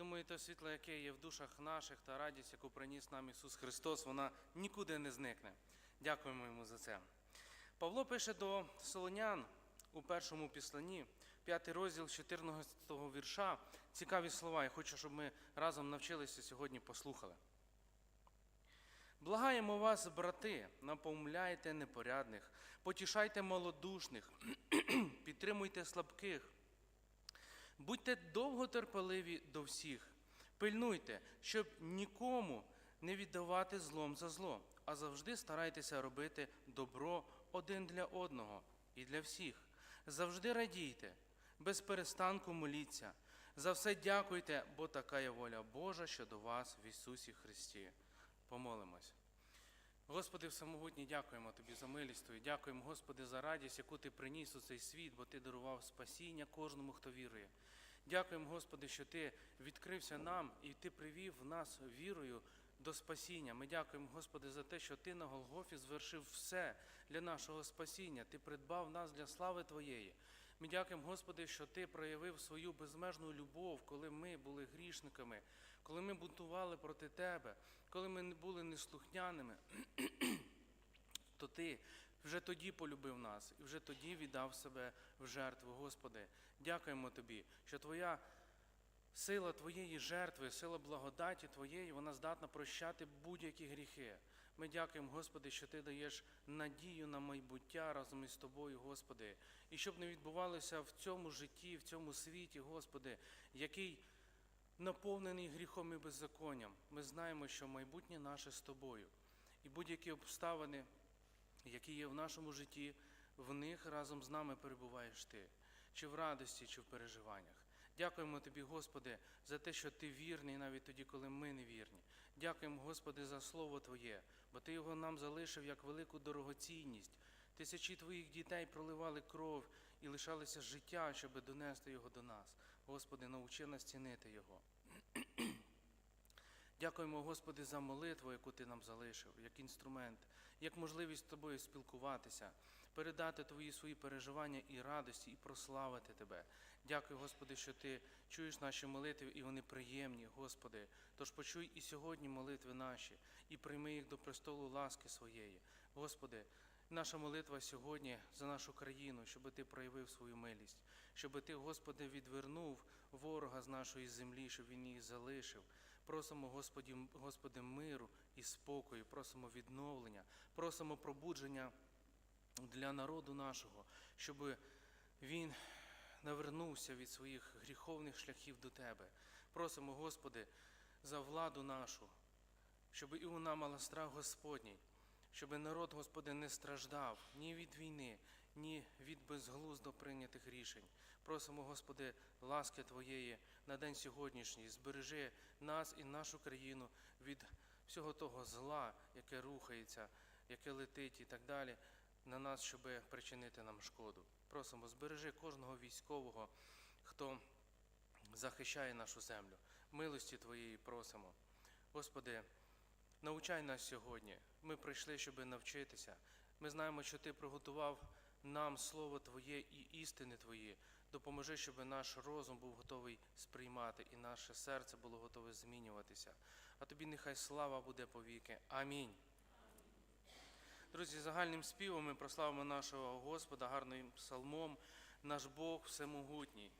думаю, те світло, яке є в душах наших та радість, яку приніс нам Ісус Христос, вона нікуди не зникне. Дякуємо йому за це. Павло пише до Солонян у першому післанні, п'ятий розділ 14 вірша. Цікаві слова. Я хочу, щоб ми разом навчилися сьогодні послухали. Благаємо вас, брати, напомляйте непорядних, потішайте малодушних, підтримуйте слабких. Будьте довготерпеливі до всіх, пильнуйте, щоб нікому не віддавати злом за зло, а завжди старайтеся робити добро один для одного і для всіх. Завжди радійте, без перестанку моліться. За все дякуйте, бо така є воля Божа щодо вас в Ісусі Христі. Помолимось. Господи Всемогутній, дякуємо Тобі за милість Твою, дякуємо, Господи, за радість, яку Ти приніс у цей світ, бо Ти дарував спасіння кожному, хто вірує. Дякуємо, Господи, що Ти відкрився нам і Ти привів нас вірою до спасіння. Ми дякуємо, Господи, за те, що Ти на Голгофі звершив все для нашого спасіння. Ти придбав нас для слави Твоєї. Ми дякуємо, Господи, що Ти проявив свою безмежну любов, коли ми були грішниками, коли ми бунтували проти Тебе, коли ми були неслухняними, то Ти вже тоді полюбив нас і вже тоді віддав себе в жертву. Господи, дякуємо Тобі, що Твоя сила Твоєї жертви, сила благодаті Твоєї, вона здатна прощати будь-які гріхи. Ми дякуємо, Господи, що Ти даєш надію на майбуття разом із Тобою, Господи, і щоб не відбувалося в цьому житті, в цьому світі, Господи, який наповнений гріхом і беззаконням. Ми знаємо, що майбутнє наше з Тобою. І будь-які обставини, які є в нашому житті, в них разом з нами перебуваєш Ти, чи в радості, чи в переживаннях. Дякуємо Тобі, Господи, за те, що Ти вірний навіть тоді, коли ми не вірні. Дякуємо, Господи, за Слово Твоє, бо Ти його нам залишив як велику дорогоцінність. Тисячі Твоїх дітей проливали кров і лишалися життя, щоб донести його до нас. Господи, научи нас цінити його. Дякуємо, Господи, за молитву, яку Ти нам залишив, як інструмент, як можливість з тобою спілкуватися, передати Твої свої переживання і радості, і прославити Тебе. Дякую, Господи, що Ти чуєш наші молитви, і вони приємні, Господи. Тож почуй і сьогодні молитви наші, і прийми їх до престолу ласки своєї. Господи, наша молитва сьогодні за нашу країну, щоб Ти проявив свою милість, щоб Ти, Господи, відвернув ворога з нашої землі, щоб він її залишив. Просимо, Господі, Господи, миру і спокою, просимо відновлення, просимо пробудження для народу нашого, щоб він навернувся від своїх гріховних шляхів до Тебе. Просимо, Господи, за владу нашу, щоб і вона мала страх Господній, щоб народ, Господи, не страждав ні від війни, ні від безглуздо прийнятих рішень. Просимо, Господи, ласки Твоєї на день сьогоднішній. Збережи нас і нашу країну від всього того зла, яке рухається, яке летить і так далі, на нас, щоб причинити нам шкоду. Просимо, збережи кожного військового, хто захищає нашу землю. Милості Твоєї просимо. Господи, навчай нас сьогодні. Ми прийшли, щоб навчитися. Ми знаємо, що Ти приготував нам Слово Твоє і істини Твої. Допоможи, щоб наш розум був готовий сприймати, і наше серце було готове змінюватися. А тобі нехай слава буде повіки. Амінь. Друзі, загальним співом ми прославимо нашого Господа гарним псалмом, наш Бог всемогутній.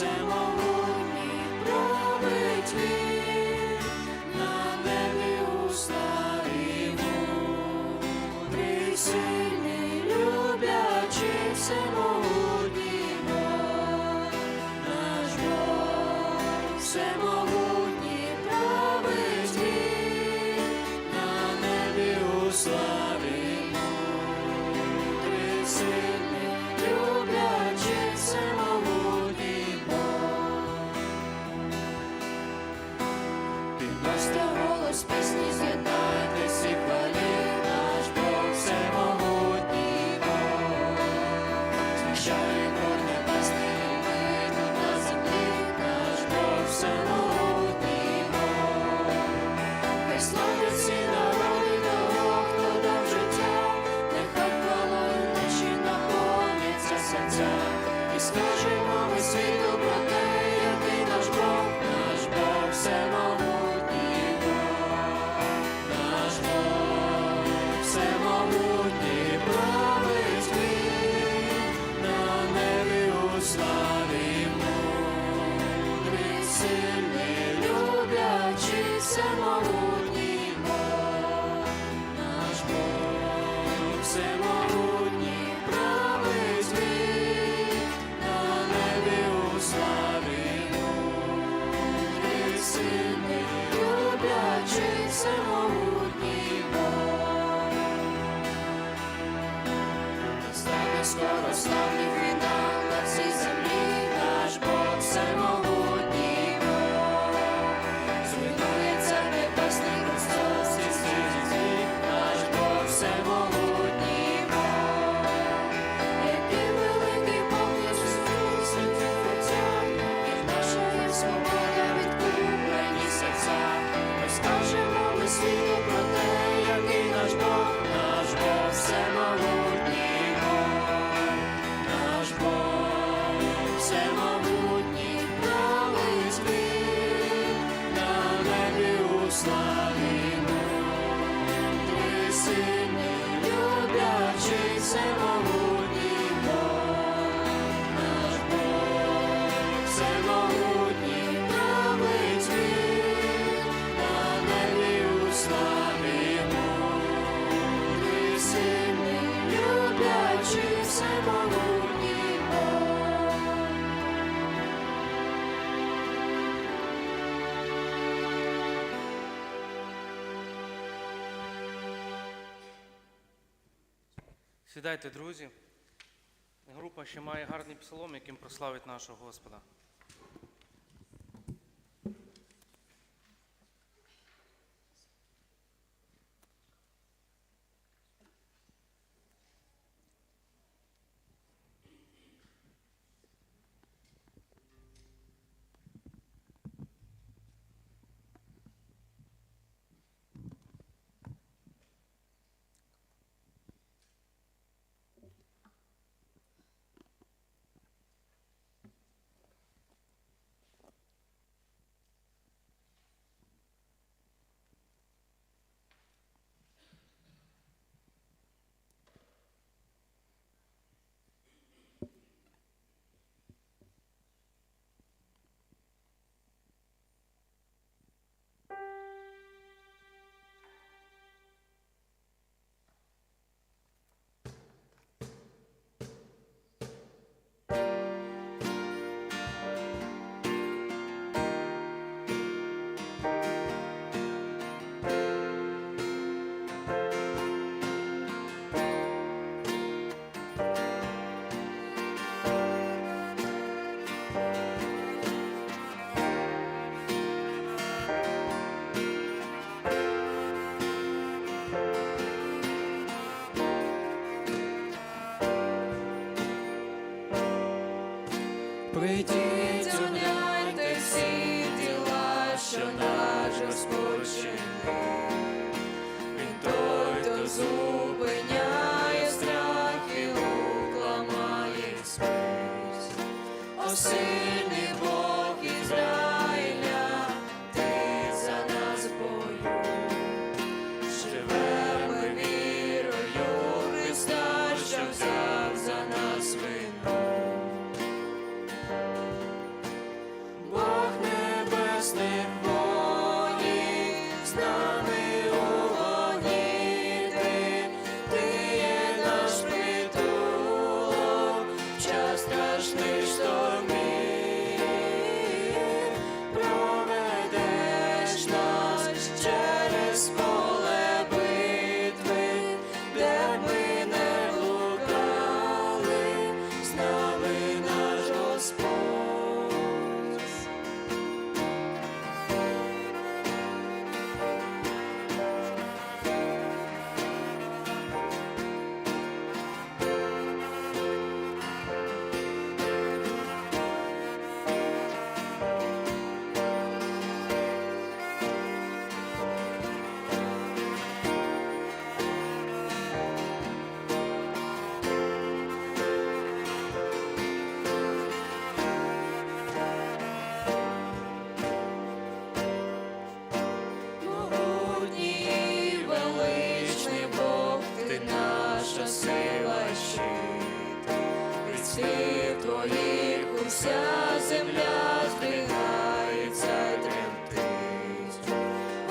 всемогутній пробить на небі у славіну, ти сильний, Бог, наш Бог всемогутній. скоро славних фінал на цій землі наш Бог всемогутній Бог. Небесний Христос, і наш Бог всемогутній Бог. Який великий Бог Ісус, святих отця, і нашої свобода відкуплені серця. Розкажемо ми світу про те, який наш Бог, наш Бог всемогутній. Сідайте, друзі. Група ще має гарний псалом, яким прославить нашого Господа. Прийдіть, умляйте всі діла, що наш Господь. Він той, хто зупиняє страх і укламає спись. Осильний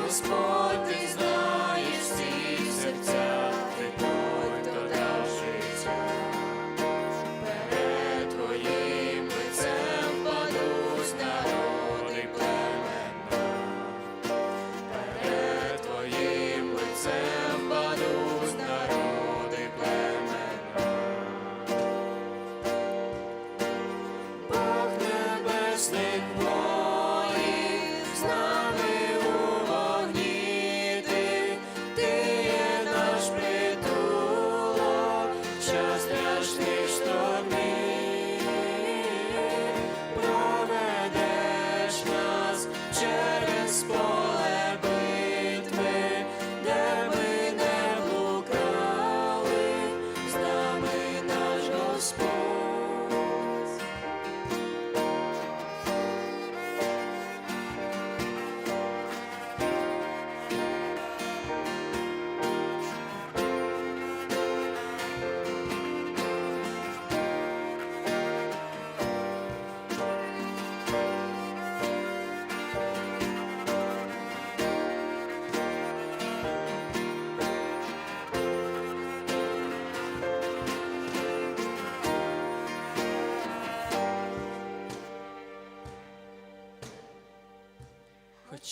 was born.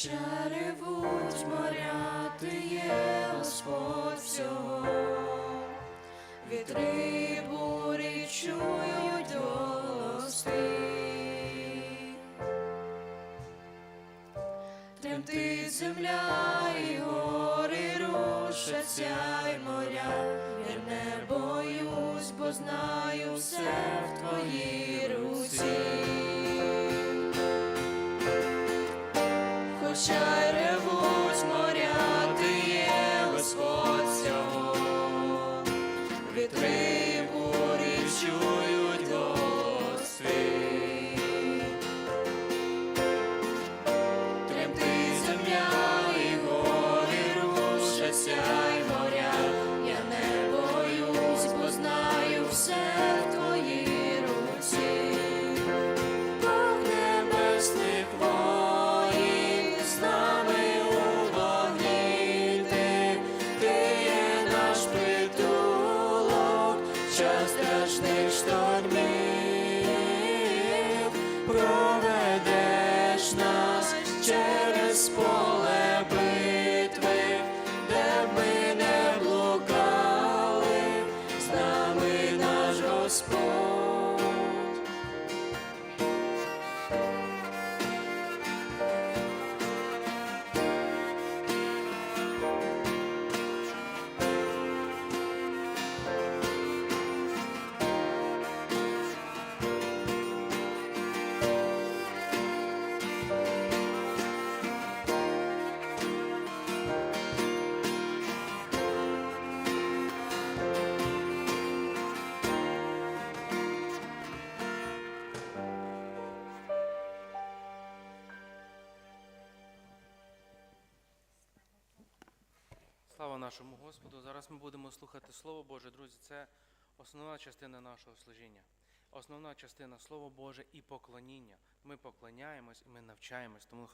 Ревуть моря, ти є Господь всього, вітри бурі чують голос. Тремтить земля і гори рушаться, й моря. Я не боюсь, бо знаю все в твоїй руці. show. Нашому Господу. Зараз ми будемо слухати Слово Боже. Друзі, це основна частина нашого служіння. Основна частина Слово Боже і поклоніння. Ми поклоняємось і ми навчаємось. Тому